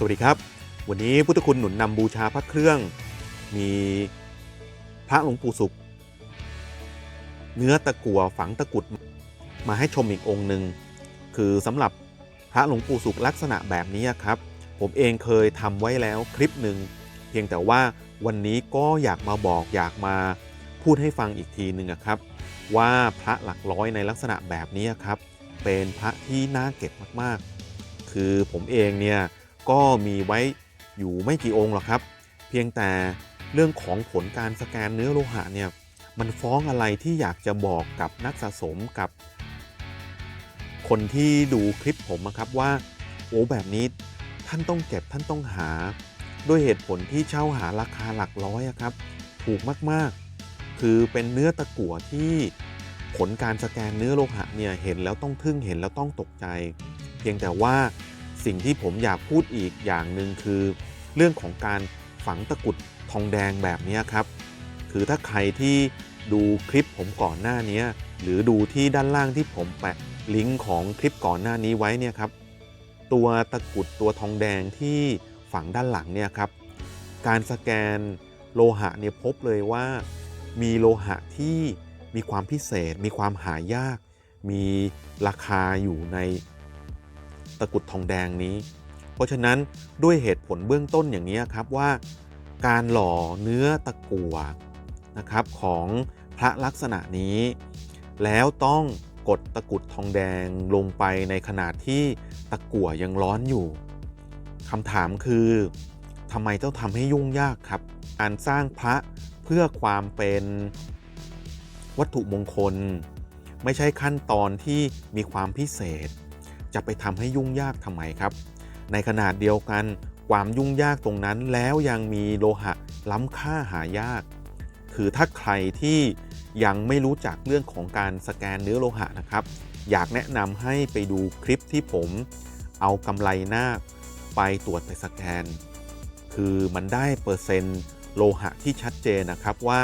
สวัสดีครับ วันนี้พุทธคุณหนุนนำบูชาพระเครื่อง มีพระหลวงปู่สุข เนื้อตะกั่วฝังตะกุดมาให้ชมอีกองค์หนึ่งคือสำหรับพระหลวงปู่สุขลักษณะแบบนี้ครับ ผมเองเคยทำไว้แล้วคลิปหนึ่งเพียงแต่ว่าวันนี้ก็อยากมาบอกอยากมาพูดให้ฟังอีกทีหนึ่งครับ ว่าพระหลักร้อยในลักษณะแบบนี้ครับ เป็นพระที่น่าเก็บมากๆ คือผมเองเนี่ย ก็มีไว้อยู่ไม่กี่องค์หรอกครับ เพียงแต่เรื่องของผลการสแกนเนื้อโลหะเนี่ยมันฟ้องอะไรที่อยากจะบอกกับนักสะสมกับ คนที่ดูคลิปผมนะครับว่าโอ้แบบนี้ท่านต้องเก็บท่านต้องหา ด้วยเหตุผลที่เช่าหาราคาหลักร้อยครับ ถูกมากๆ คือเป็นเนื้อตะกั่วที่ผลการสแกนเนื้อโลหะเนี่ยเห็นแล้วต้องทึ่งเห็นแล้วต้องตกใจ เพียงแต่ว่า สิ่งที่ผมอยากพูดอีกอย่างหนึ่งคือ เรื่องของการฝังตะกุดทองแดงแบบนี้ครับ คือถ้าใครที่ดูคลิปผมก่อนหน้านี้หรือดูที่ด้านล่างที่ผมแปะลิงก์ของคลิปก่อนหน้านี้ไว้เนี่ยครับ ตัวตะกุดตัวทองแดงที่ฝังด้านหลังเนี่ยครับ การสแกนโลหะเนี่ยพบเลยว่า มีโลหะที่มีความพิเศษ มีความหายาก มีราคาอยู่ใน ตะกุดทองแดงนี้ เพราะฉะนั้นด้วยเหตุผลเบื้องต้นอย่างนี้ครับว่า การหล่อเนื้อตะกั่วนะครับของพระลักษณะนี้ แล้วต้องกดตะกุดทองแดงลงไปในขนาดที่ตะกั่วยังร้อนอยู่คำถามคือทำไมต้องทำให้ยุ่งยากครับ การสร้างพระเพื่อความเป็นวัตถุมงคล ไม่ใช่ขั้นตอนที่มีความพิเศษ จะไปทำให้ยุ่งยากทำไมครับ ในขนาดเดียวกันความยุ่งยากตรงนั้นแล้วยังมีโลหะล้ำค่าหายาก คือถ้าใครที่ยังไม่รู้จักเรื่องของการสแกนเนื้อโลหะนะครับ อยากแนะนำให้ไปดูคลิปที่ผมเอากำไรหน้าคไปตรวจไปสแกน คือมันได้เปอร์เซ็นต์โลหะที่ชัดเจนนะครับว่า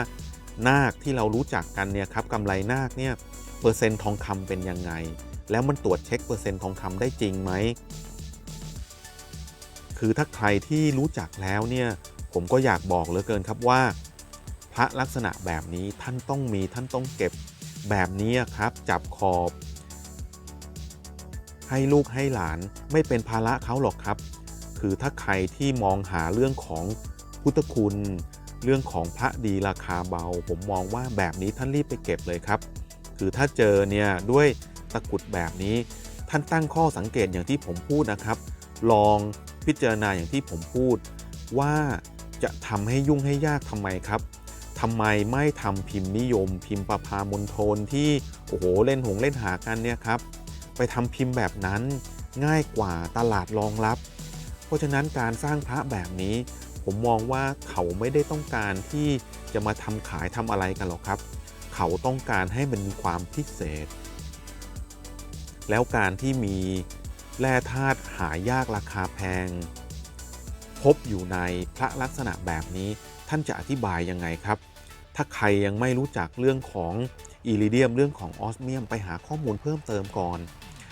นาคที่เรารู้จักกันเนี่ยครับกำไรนาคเนี่ยเปอร์เซ็นต์ทองคำเป็นยังไง แล้วมันตรวจเช็คเปอร์เซ็นต์ทองคำได้จริงไหม คือถ้าใครที่รู้จักแล้วเนี่ย ผมก็อยากบอกเหลือเกินครับว่า พระลักษณะแบบนี้ท่านต้องมีท่านต้องเก็บแบบนี้ครับ จับขอบ ให้ลูกให้หลานไม่เป็นภาระเขาหรอกครับ คือถ้าใครที่มองหาเรื่องของพุทธคุณเรื่องของพระดีราคาเบา ผมมองว่าแบบนี้ท่านรีบไปเก็บเลยครับ คือถ้าเจอเนี่ยด้วย ตะกรุดแบบนี้ ท่านตั้งข้อสังเกตอย่างที่ผมพูดนะครับ ลองพิจารณาอย่างที่ผมพูด ว่าจะทำให้ยุ่งให้ยากทำไมครับทำไมไม่ทำพิมพ์นิยม พิมพ์ประพามณฑลที่โอ้โหเล่นหงเล่นหากันเนี่ยครับ ไปทำพิมพ์แบบนั้นง่ายกว่าตลาดรองรับ เพราะฉะนั้นการสร้างพระแบบนี้ผมมองว่าเขาไม่ได้ต้องการที่จะมาทำขายทำอะไรกันหรอกครับ เขาต้องการให้มันมีความพิเศษ แล้วการที่มีแร่ธาตุหายากราคาแพง พบอยู่ในพระลักษณะแบบนี้ท่านจะอธิบายยังไงครับ ถ้าใครยังไม่รู้จักเรื่องของอิริเดียมเรื่องของออสเมียมไปหาข้อมูลเพิ่มเติมก่อน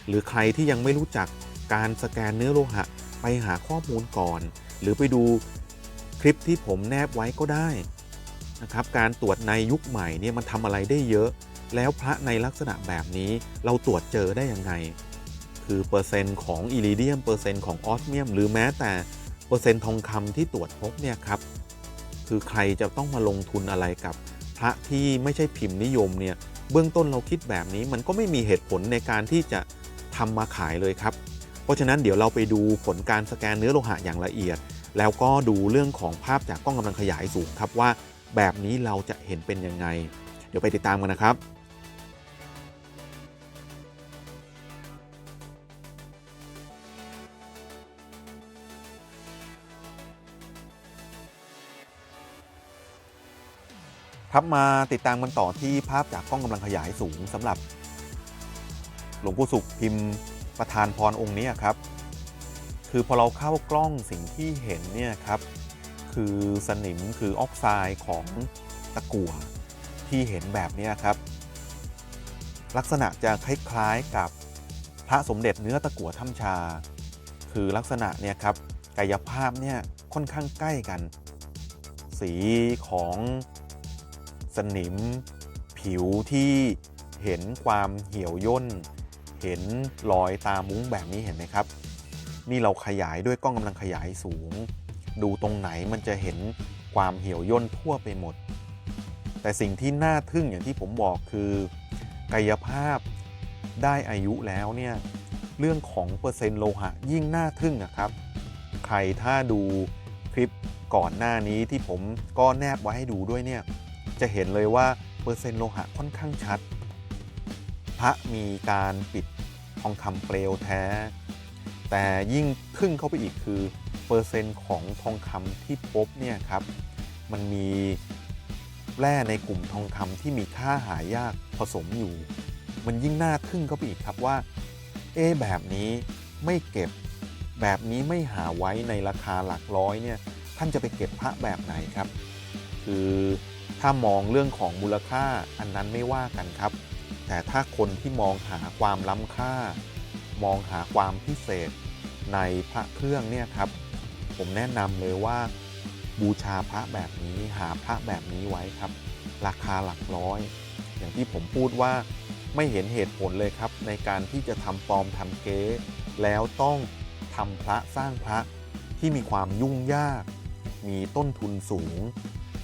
หรือใครที่ยังไม่รู้จักการสแกนเนื้อโลหะไปหาข้อมูลก่อน หรือไปดูคลิปที่ผมแนบไว้ก็ได้นะครับการตรวจในยุคใหม่เนี่ยมันทำอะไรได้เยอะ แล้วพระในลักษณะแบบนี้เราตรวจเจอได้ยังไง คือเปอร์เซ็นต์ของอิริเดียมเปอร์เซ็นต์ของออสเมียม หรือแม้แต่เปอร์เซ็นต์ทองคำที่ตรวจพบเนี่ยครับ คือใครจะต้องมาลงทุนอะไรกับ พระที่ไม่ใช่พิมพ์นิยมเนี่ยเบื้องต้นเราคิดแบบนี้มันก็ไม่มีเหตุผลในการที่จะทำมาขายเลยครับ เพราะฉะนั้นเดี๋ยวเราไปดูผลการสแกนเนื้อโลหะอย่างละเอียด แล้วก็ดูเรื่องของภาพจากกล้องกำลังขยายสูงครับว่า แบบนี้เราจะเห็นเป็นยังไง เดี๋ยวไปติดตามกันนะครับ ครับมาติดตามกันต่อที่ภาพจากกล้องกำลังขยายสูงสำหรับ หลวงปู่สุขพิมพ์ประธานพรองค์นี้ครับ คือพอเราเข้ากล้องสิ่งที่เห็นเนี่ยครับ คือสนิมคือออกไซด์ของตะกั่วที่เห็นแบบนี้ครับ ลักษณะจะคล้ายๆกับพระสมเด็จเนื้อตะกั่วถ้ำชา คือลักษณะเนี่ยครับกายภาพเนี่ยค่อนข้างใกล้กัน สีของ สนิม ผิวที่เห็นความเหี่ยวย่น เห็นรอยตามุ้งแบบนี้เห็นไหมครับ นี่เราขยายด้วยกล้องกำลังขยายสูง ดูตรงไหนมันจะเห็นความเหี่ยวย่นทั่วไปหมด แต่สิ่งที่น่าทึ่งอย่างที่ผมบอกคือกายภาพได้อายุแล้วเนี่ยเรื่องของเปอร์เซ็นต์โลหะยิ่งน่าทึ่งนะครับ ใครถ้าดูคลิปก่อนหน้านี้ที่ผมก็แนบไว้ให้ดูด้วยเนี่ย จะเห็นเลยว่าเปอร์เซ็นต์โลหะค่อนข้างชัด พระมีการปิดทองคำเปลวแท้ แต่ยิ่งทึ่งเข้าไปอีกคือเปอร์เซ็นต์ของทองคำที่พบเนี่ยครับมันมีแร่ในกลุ่มทองคำที่มีค่าหายากผสมอยู่ มันยิ่งน่าทึ่งเข้าไปอีกครับว่าเอแบบนี้ไม่เก็บแบบนี้ไม่หาไว้ในราคาหลักร้อยเนี่ยท่านจะไปเก็บพระแบบไหนครับ คือ ถ้ามองเรื่องของมูลค่าอันนั้นไม่ว่ากันครับ แต่ถ้าคนที่มองหาความล้ำค่า มองหาความพิเศษในพระเครื่องเนี่ยครับ ผมแนะนำเลยว่า บูชาพระแบบนี้หาพระแบบนี้ไว้ครับ ราคาหลักร้อย อย่างที่ผมพูดว่าไม่เห็นเหตุผลเลยครับ ในการที่จะทำปลอมทำเก๊แล้วต้องทำพระสร้างพระที่มีความยุ่งยาก มีต้นทุนสูง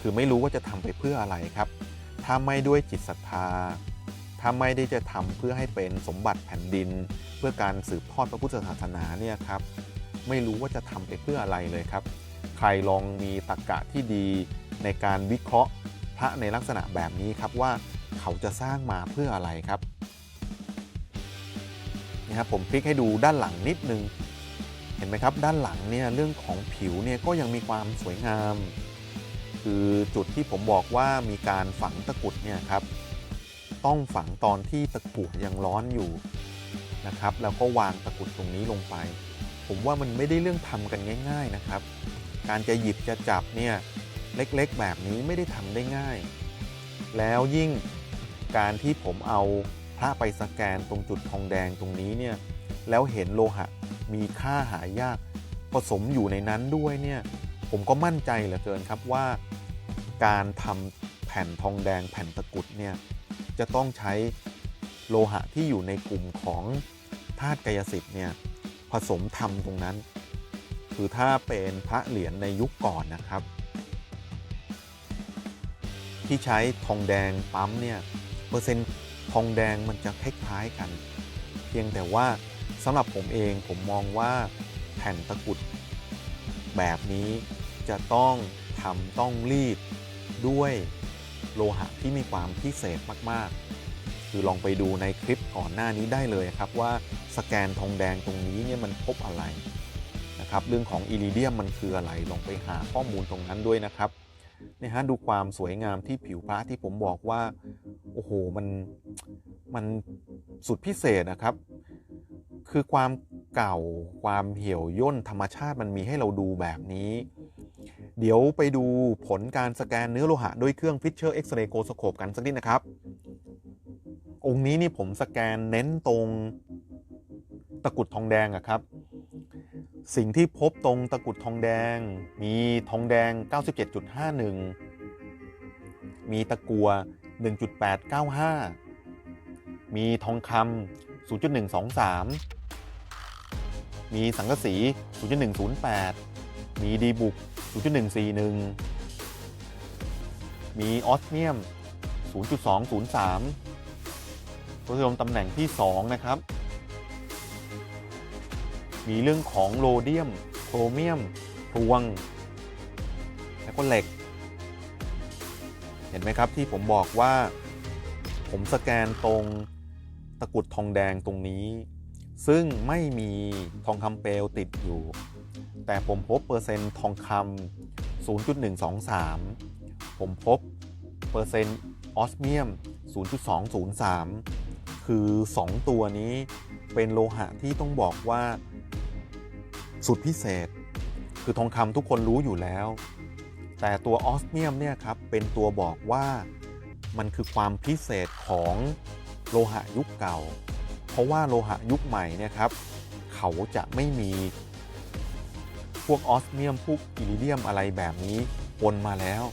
คือไม่รู้ว่าจะทำไปเพื่ออะไรครับ ถ้าไม่ด้วยจิตศรัทธา ถ้าไม่ได้จะทำเพื่อให้เป็นสมบัติแผ่นดิน เพื่อการสืบทอดพระพุทธศาสนาเนี่ยครับ ไม่รู้ว่าจะทำไปเพื่ออะไรเลยครับ ใครลองมีตรรกะที่ดีในการวิเคราะห์พระในลักษณะแบบนี้ครับว่าเขาจะสร้างมาเพื่ออะไรครับนี่ครับผมพลิกให้ดูด้านหลังนิดนึง เห็นไหมครับ ด้านหลังเนี่ยเรื่องของผิวเนี่ยก็ยังมีความสวยงาม คือจุดที่ผมบอกว่ามีการฝังตะกุดเนี่ยครับต้องฝังตอนที่ตะกั่วยังร้อนอยู่นะครับ แล้วก็วางตะกุดตรงนี้ลงไป ผมว่ามันไม่ได้เรื่องทำกันง่าย ๆนะครับ การจะหยิบจะจับเนี่ยเล็กๆ แบบนี้ไม่ได้ทำได้ง่าย แล้วยิ่งการที่ผมเอาพระไปสแกนตรงจุดทองแดงตรงนี้เนี่ยแล้วเห็นโลหะมีค่าหายากผสมอยู่ในนั้นด้วยเนี่ยผมก็มั่นใจเหลือเกินครับว่า การทำแผ่นทองแดงแผ่นตะกุดเนี่ยจะต้องใช้โลหะที่อยู่ในกลุ่มของธาตุกายสิทธิ์เนี่ยผสมทำตรงนั้น คือถ้าเป็นพระเหรียญในยุคก่อนนะครับ ที่ใช้ทองแดงปั๊มเนี่ยเปอร์เซ็นต์ทองแดงมันจะคล้ายๆกัน เพียงแต่ว่าสำหรับผมเองผมมองว่าแผ่นตะกุดแบบนี้จะต้องทำต้องรีด ด้วยโลหะที่มีความพิเศษมากๆ คือลองไปดูในคลิปก่อนหน้านี้ได้เลยครับว่าสแกนทองแดงตรงนี้เนี่ยมันพบอะไรนะครับเรื่องของอิริเดียมมันคืออะไรลองไปหาข้อมูลตรงนั้นด้วยนะครับเนี่ยฮะดูความสวยงามที่ผิวพระที่ผมบอกว่า โอ้โหมันมันสุดพิเศษนะครับ คือความเก่าความเหี่ยวย่นธรรมชาติมันมีให้เราดูแบบนี้ เดี๋ยวไปดูผลการสแกนเนื้อโลหะด้วยเครื่อง Fisher X-ray Go-Scope กันสักนิดนะครับ องค์นี้นี่ผมสแกนเน้นตรงตะกุดทองแดงอะครับ สิ่งที่พบตรงตะกุดทองแดง มีทองแดง 97.51 มีตะกัว 1.895 มีทองคำ0.123 มีสังกะสี 0.108 มีดีบุก 0.141 มีออสเมียม 0.203ทศนิยมตำแหน่งที่ 2 นะครับ มีเรื่องของโรเดียม โครเมียมพลวง แล้วก็เหล็ก เห็นไหมครับที่ผมบอกว่า ผมสแกนตรงตะกุดทองแดงตรงนี้ ซึ่งไม่มีทองคำเปลวติดอยู่ แต่ผมพบเปอร์เซ็นต์ทองคำ0.123 ผมพบเปอร์เซ็นต์ออสเมียม 0.203 คือ 2 ตัวนี้เป็นโลหะที่ต้องบอกว่า สุดพิเศษ คือทองคำทุกคนรู้อยู่แล้ว แต่ตัวออสเมียมเนี่ยครับเป็นตัวบอกว่ามันคือความพิเศษของโลหะยุคเก่า เพราะว่าโลหะยุคใหม่เนี่ยครับ เขาจะไม่มี พวกออสเมียมพวกอิริเดียมอะไรแบบนี้ปนมาแล้ว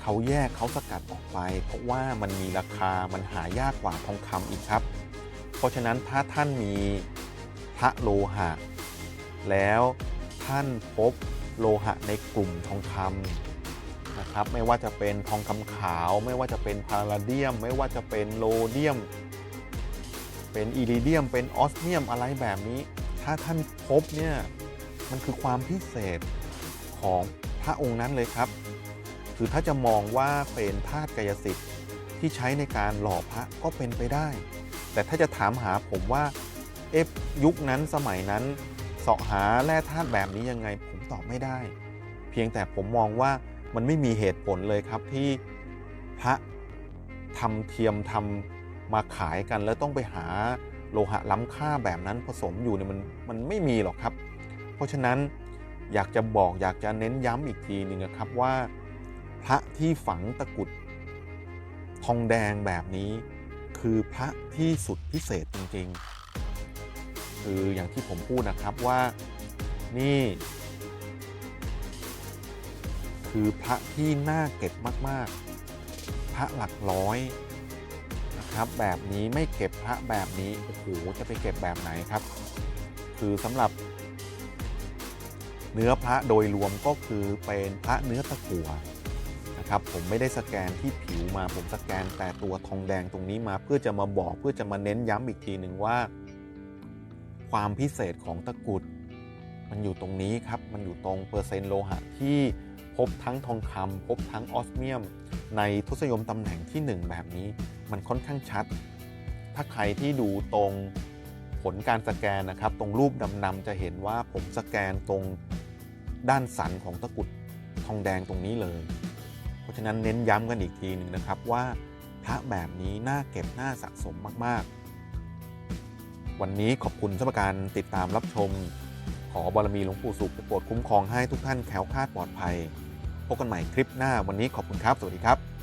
เขาแยกเขาสกัดออกไป เพราะว่ามันมีราคามันหายากกว่าทองคำอีกครับ เพราะฉะนั้นถ้าท่านมีพระโลหะ แล้วท่านพบโลหะในกลุ่มทองคำนะครับไม่ว่าจะเป็นทองคำขาว ไม่ว่าจะเป็นพาราเดียม ไม่ว่าจะเป็นโลเดียม เป็นอิริเดียม เป็นออสเมียมอะไรแบบนี้ ถ้าท่านพบเนี่ย มันคือความพิเศษของพระองค์นั้นเลยครับ คือถ้าจะมองว่าเป็นธาตุกายสิทธิ์ที่ใช้ในการหล่อพระก็เป็นไปได้ แต่ถ้าจะถามหาผมว่าเอฟยุคนั้นสมัยนั้นเสาะหาแร่ธาตุแบบนี้ยังไงผมตอบไม่ได้ เพียงแต่ผมมองว่ามันไม่มีเหตุผลเลยครับที่พระทำเทียมทำมาขายกันแล้วต้องไปหาโลหะล้ำค่าแบบนั้นผสมอยู่เนี่ยมันมันไม่มีหรอกครับ ราะฉะนั้นอยากจะบอกอยากจะเน้นย้ำอีกทีหนึ่งนะครับว่า พระที่ฝังตะกุดทองแดงแบบนี้ คือพระที่สุดพิเศษจริงๆ คืออย่างที่ผมพูดนะครับว่านี่ คือพระที่น่าเก็บมากๆ พระหลักร้อยนะครับแบบนี้ไม่เก็บพระแบบนี้โอ้โหจะไปเก็บแบบไหนครับ คือสำหรับ เนื้อพระโดยรวมก็คือเป็นพระเนื้อตะกั่วนะครับผมไม่ได้สแกนที่ผิวมาผมสแกนแต่ตัวทองแดงตรงนี้มาเพื่อจะมาบอกเพื่อจะมาเน้นย้ำอีกทีหนึ่งว่า ความพิเศษของตะกุด มันอยู่ตรงนี้ครับ มันอยู่ตรงเปอร์เซ็นต์โลหะที่พบทั้งทองคำพบทั้งออสเมียม ในทศยมตำแหน่งที่ 1 แบบนี้ มันค่อนข้างชัด ถ้าใครที่ดูตรงผลการสแกนนะครับ ตรงรูปดำๆจะเห็นว่าผมสแกนตรง ด้านสันของตะกุดทองแดงตรงนี้เลย เพราะฉะนั้นเน้นย้ำกันอีกทีหนึ่งนะครับว่าพระแบบนี้น่าเก็บน่าสะสมมาก ๆ วันนี้ขอบคุณสำหรับการติดตามรับชม ขอบารมีหลวงปู่สุขโปรดคุ้มครองให้ทุกท่านแคล้วคลาดปลอดภัยพบกันใหม่คลิปหน้าวันนี้ขอบคุณครับ สวัสดีครับ